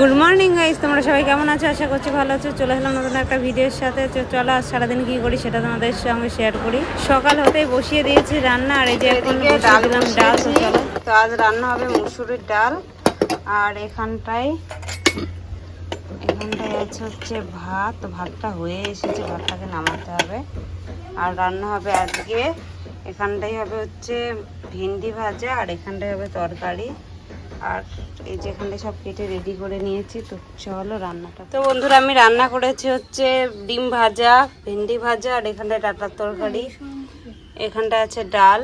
Good morning guys তোমরা সবাই কেমন আছো? আশা করছি ভালো আছো। চলে এলাম নতুন একটা ভিডিওর সাথে। চলো আজ সারাদিন কি করি সেটা তোমাদের সঙ্গে শেয়ার করি। সকাল হতেই বসিয়ে দিয়েছি রান্না আর এই যে এখন ডাল ডাল চলো। তো আজ রান্না হবে মুসুরির ডাল আর এখানটায় এখানটায় আছে হচ্ছে ভাত। ভাতটা হয়ে এসেছে ভাতটাকে নামাতে হবে। আর রান্না হবে আজকে। এখানটাই হবে হচ্ছে ভেন্ডি ভাজা আর এখানটায় হবে তরকারি। আর এই যে এখানটায় সব কেটে রেডি করে নিয়েছি তো চলো রান্নাটা। তো বন্ধুরা আমি রান্না করেছি হচ্ছে ডিম ভাজা ভেন্ডি ভাজা আর এখানটায় ডাটার তরকারি। এখানটায় আছে ডাল।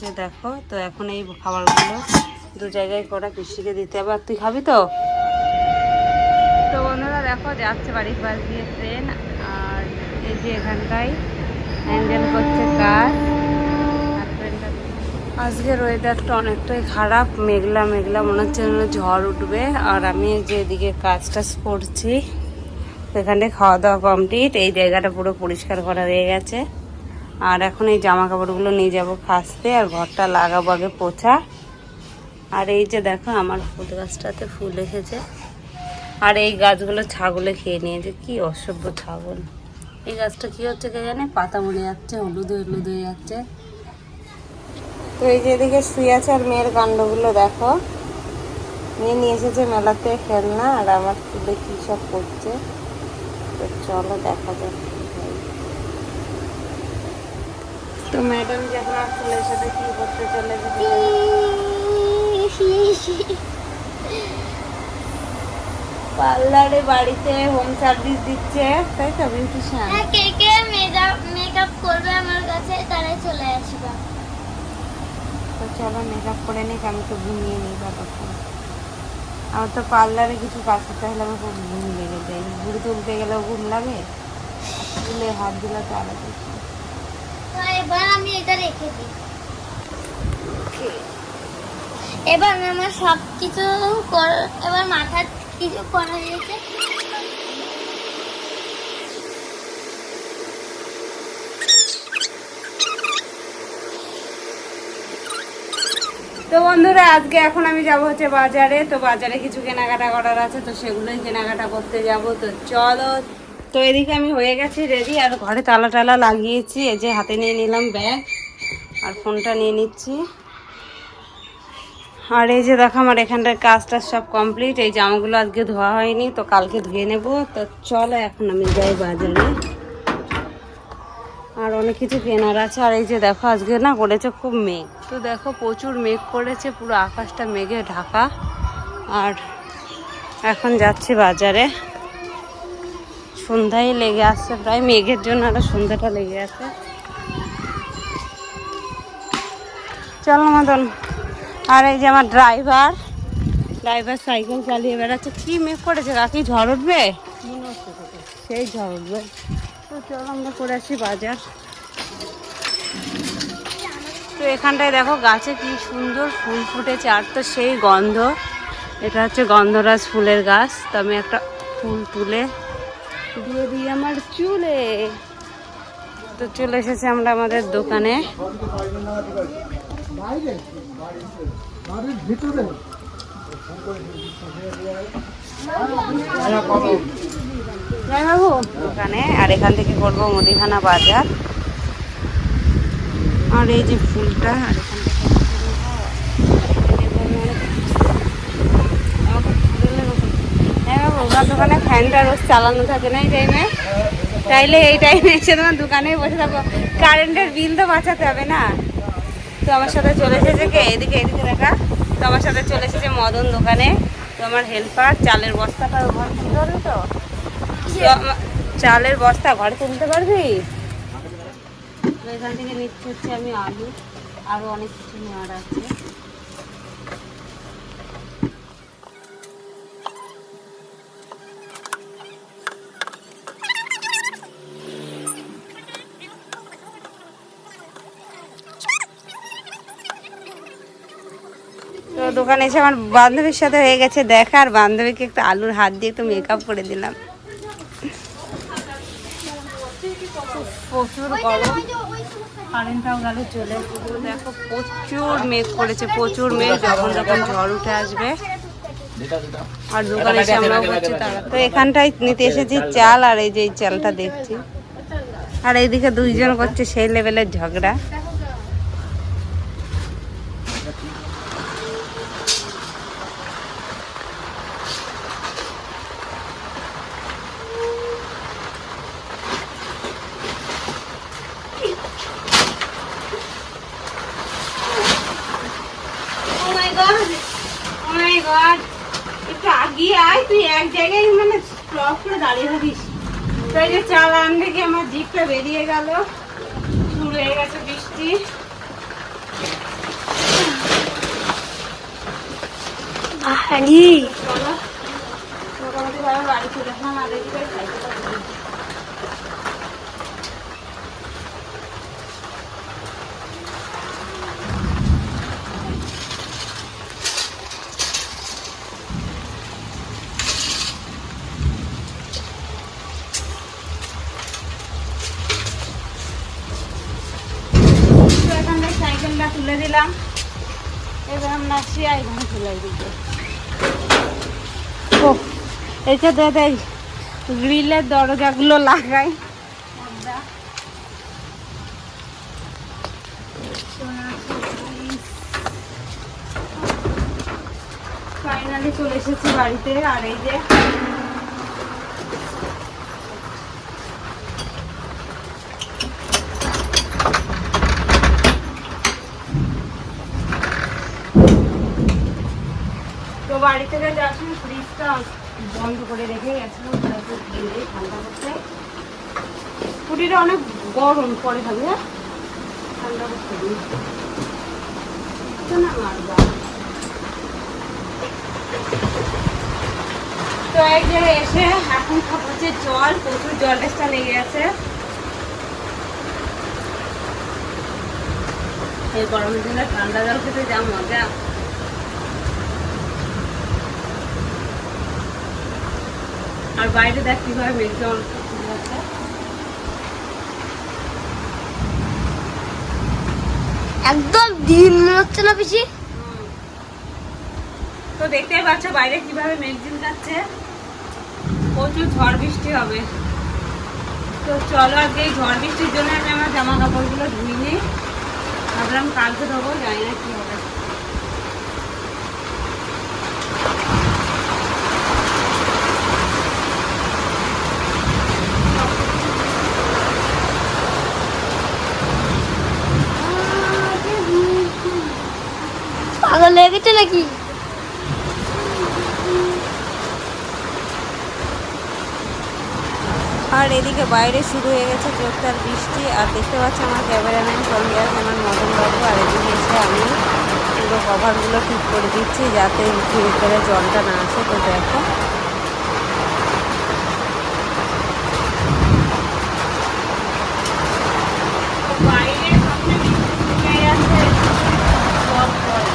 যে দেখো তো এখন এই খাবারগুলো দু জায়গায় করা কৃষিকে দিতে হবে। আর তুই খাবি তো? তো বন্ধুরা দেখো যাচ্ছে বাড়ির পাশ দিয়ে ট্রেন আর এই যে এখানটায় হ্যান্ডেল করছে কাজ। আজকের ওয়েদারটা অনেকটাই খারাপ, মেঘলা মেঘলা, মনে হচ্ছে যেন ঝড় উঠবে। আর আমি এই যে এদিকে কাজ টাজ করছি সেখানে খাওয়া দাওয়া কমপ্লিট এই জায়গাটা পুরো পরিষ্কার করা হয়ে গেছে। আর এখন এই জামা কাপড়গুলো নিয়ে যাব খাসতে আর ঘরটা লাগাবো আগে পোছা। আর এই যে দেখো, আমার ফুল গাছটাতে ফুল এসেছে। আর এই গাছগুলো ছাগলে খেয়ে নিয়েছে, কি অসভ্য ছাগল। এই গাছটা কি হচ্ছে কে জানে? পাতা মরে যাচ্ছে, হলুদ হলুদ হয়ে যাচ্ছে। তো এই যে এদিকে শুয়ে আছে আর মেয়ের কাণ্ডগুলো দেখো। মেয়ে নিয়ে এসেছে মেলাতে খেলনা, আর আমার ফুলে কি সব করছে? তো চলো দেখা যাক তো ম্যাডাম যখন আর ফুলের সাথে কি করতে চলেছে কি পার্লারে বাড়িতে হোম সার্ভিস দিচ্ছে, তাই তো হ্যাঁ, কে কে মেকআপ করবে আমার কাছে তারাই চলে আসবে তো চলো মেকআপ করে নিক আমি তো ঘুমিয়ে নিই ততক্ষণ। আমার তো পার্লারে কিছু কাজ করতে হলে আমার খুব ঘুম লেগে যায়। ঘুরে তুলতে গেলেও ঘুম লাগে চুলে হাত দিলে তো আরও। তো এবার আমি এটা রেখে দিই। এবার আমার সব কিছু এবার মাথার কিছু করা হয়েছে। তো বন্ধুরা, আজকে এখন আমি যাব হচ্ছে বাজারে। তো বাজারে কিছু কেনাকাটা করার আছে, তো সেগুলোই কেনাকাটা করতে যাব। তো চলো, তো এদিকে আমি হয়ে গেছি রেডি আর ঘরে তালা টালা লাগিয়েছি। এই যে হাতে নিয়ে নিলাম ব্যাগ, আর ফোনটা নিয়ে নিচ্ছি। আর এই যে দেখো, আমার এখানটার কাজটা সব কমপ্লিট এই জামাগুলো আজকে ধোয়া হয়নি, তো কালকে ধুয়ে নেব। তো চলো, এখন আমি যাই বাজারে। আর অনেক কিছু কেনার আছে। আর এই যে দেখো, আজকে না করেছে খুব মেঘ। তো দেখো, প্রচুর মেঘ করেছে পুরো আকাশটা মেঘে ঢাকা। আর এখন যাচ্ছি বাজারে। সন্ধ্যায় লেগে আসছে প্রায় মেঘের জন্য আরও সন্ধ্যাটা লেগে আছে। চলো মতন আর এই যে আমার ড্রাইভার ড্রাইভার সাইকেল চালিয়ে বেড়াচ্ছে। কি মেঘ করেছে কাকি ঝড় উঠবে? সেই ঝড় উঠবে। চলো আমরা করে আসি বাজার। তো এখানটায় দেখো গাছে কি সুন্দর ফুল ফুটেছে, আর তো সেই গন্ধ। এটা হচ্ছে গন্ধরাজ ফুলের গাছ। তো আমি একটা ফুল তুলে দিয়ে দিই আমার চুলে। তো চলে এসেছে আমরা আমাদের দোকানে। জয় দোকানে, আর এখান থেকে করব মুদিখানা বাজার। আর এই যে ফুলটা, আর এখান থেকে হ্যাঁ দোকানে ফ্যানটা রোজ চালানো থাকে না এই টাইমে চাইলে এই টাইমে এসে তোমার দোকানে বসে থাকো কারেন্টের বিল তো বাঁচাতে হবে না। তো আমার সাথে চলে এসেছে কে? এদিকে এদিকে দেখা। তো আমার সাথে চলে এসেছে মদন দোকানে। তো হেল্পার চালের বস্তাটা তুলতে পারবি তো। চালের বস্তা ঘরে তুলতে পারবি? তো এখান থেকে নিচ্ছে হচ্ছে আমি আলু আরও অনেক কিছু নেওয়ার আছে। তো দোকানে এসে আমার বান্ধবীর সাথে হয়ে গেছে দেখা আর বান্ধবীকে একটু আলুর হাত দিয়ে একটু মেকআপ করে দিলাম। প্রচুর গরম। কারেন্টটাও গেল চলে দেখো প্রচুর মেঘ করেছে প্রচুর মেঘ যখন যখন ঝড় উঠে আসবে। আর দোকানে এসে আমরাও করছি তারা। তো এখানটায় নিতে এসেছি চাল আর এই যে এই চালটা দেখছি। আর এইদিকে দুইজন করছে সেই লেভেলের ঝগড়া। এক জায়গায় মানে স্টপ করে দাঁড়িয়ে থাকিস। তাই যে চাল আন দেখে আমার জিপটা বেরিয়ে গেল। শুরু হয়ে গেছে বৃষ্টি। ভারী চলো মোটামুটি বাড়ি চলে আসলাম আর দেখি ভাই সাইকেলটা ধরি। তো এখান থেকে সাইকেলটা তুলে দিলাম। এবার আমরা আসি আইভান তুলে দিতে ও এটা দে দেখ গ্রিলের দরজাগুলো লাগাই। ফাইনালি চলে এসেছি বাড়িতে। আর এই যে বাড়ি থেকে ফ্রিজটা বন্ধ করে রেখে গেছিলাম ঠান্ডা অনেক গরম পরে হ্যাঁ? ঠান্ডা তো এক জায়গায় এসে এখন খাব হচ্ছে জল, প্রচুর জল টেস্টটা লেগে আছে। এই গরমের দিনে ঠান্ডা জল খেতে যা মজা। আর বাইরে দেখ কীভাবে মেঘজল একদম দিন হচ্ছে না পিসি। তো দেখতেই পাচ্ছ বাইরে কীভাবে মেঘজিল যাচ্ছে। প্রচুর ঝড় বৃষ্টি হবে। তো চলো আজকে এই ঝড় বৃষ্টির জন্য আমি আমার জামা কাপড়গুলো ধুই নিই ভাবলাম কালকে ধোবো জানি না কি হবে। নাকি? আর এদিকে বাইরে শুরু হয়ে গেছে জোরদার বৃষ্টি। আর দেখতে পাচ্ছি আমার ক্যামেরাম্যান চলে আমার মদন বাবু আর এদিকে এসে আমি পুরো কভারগুলো ঠিক করে দিচ্ছি যাতে ভিতরে জলটা না আসে। তো দেখো বাইরে সামনে বৃষ্টি থেমে গেছে। জল পড়ে।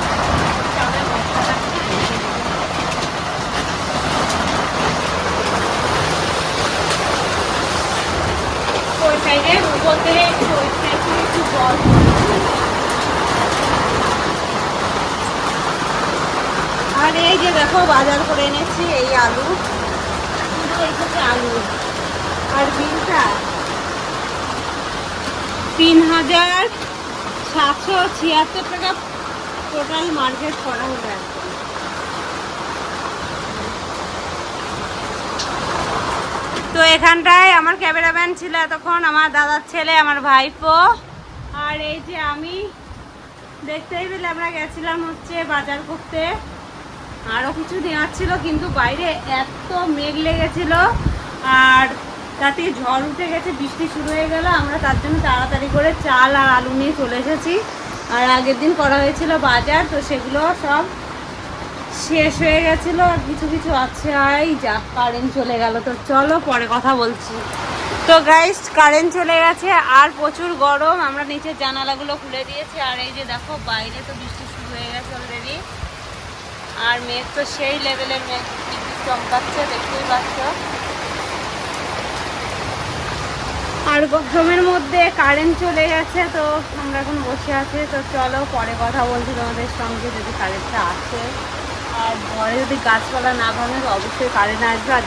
তবে বর্ষাটা ওই সাইডে বলতে একটু ওই সাইডে একটু জল আর এই যে দেখো, বাজার করে এনেছি এই আলু। এসেছে আলু। আর বিনটা? তিন হাজার সাতশো ছিয়াত্তর টাকা টোটাল মার্কেট করা হলো একদম তো এখানটায় আমার ক্যামেরাম্যান ছিল এতক্ষণ, আমার দাদার ছেলে, আমার ভাইপো। আর এই যে আমি, দেখতেই পেলে আমরা গেছিলাম হচ্ছে বাজার করতে। আরও কিছু নেওয়ার ছিল, কিন্তু বাইরে এত মেঘ লেগেছিল, আর তাতে ঝড় উঠে গেছে, বৃষ্টি শুরু হয়ে গেল, আমরা তার জন্য তাড়াতাড়ি করে চাল আর আলু নিয়ে চলে এসেছি। আর আগের দিন করা হয়েছিল বাজার, তো সেগুলো সব শেষ হয়ে গেছিল, আর কিছু কিছু আছে আই যা কারেন্ট চলে গেল তো চলো পরে কথা বলছি। তো গাইস কারেন্ট চলে গেছে, আর প্রচুর গরম। আমরা নিচের জানালাগুলো খুলে দিয়েছি, আর এই যে দেখো, বাইরে তো বৃষ্টি শুরু হয়ে গেছে অলরেডি আর মেঘ তো সেই লেভেলের মেঘ চমকাচ্ছে, দেখতেই পাচ্ছ। আর গরমের মধ্যে কারেন্ট চলে গেছে, তো আমরা এখন বসে আছি। তো চলো পরে কথা বলছি তোমাদের সঙ্গে, যদি কারেন্টটা আসে। আর ঘরে যদি গাছপালা না ভাঙে অবশ্যই কারেন্ট আসবে। আর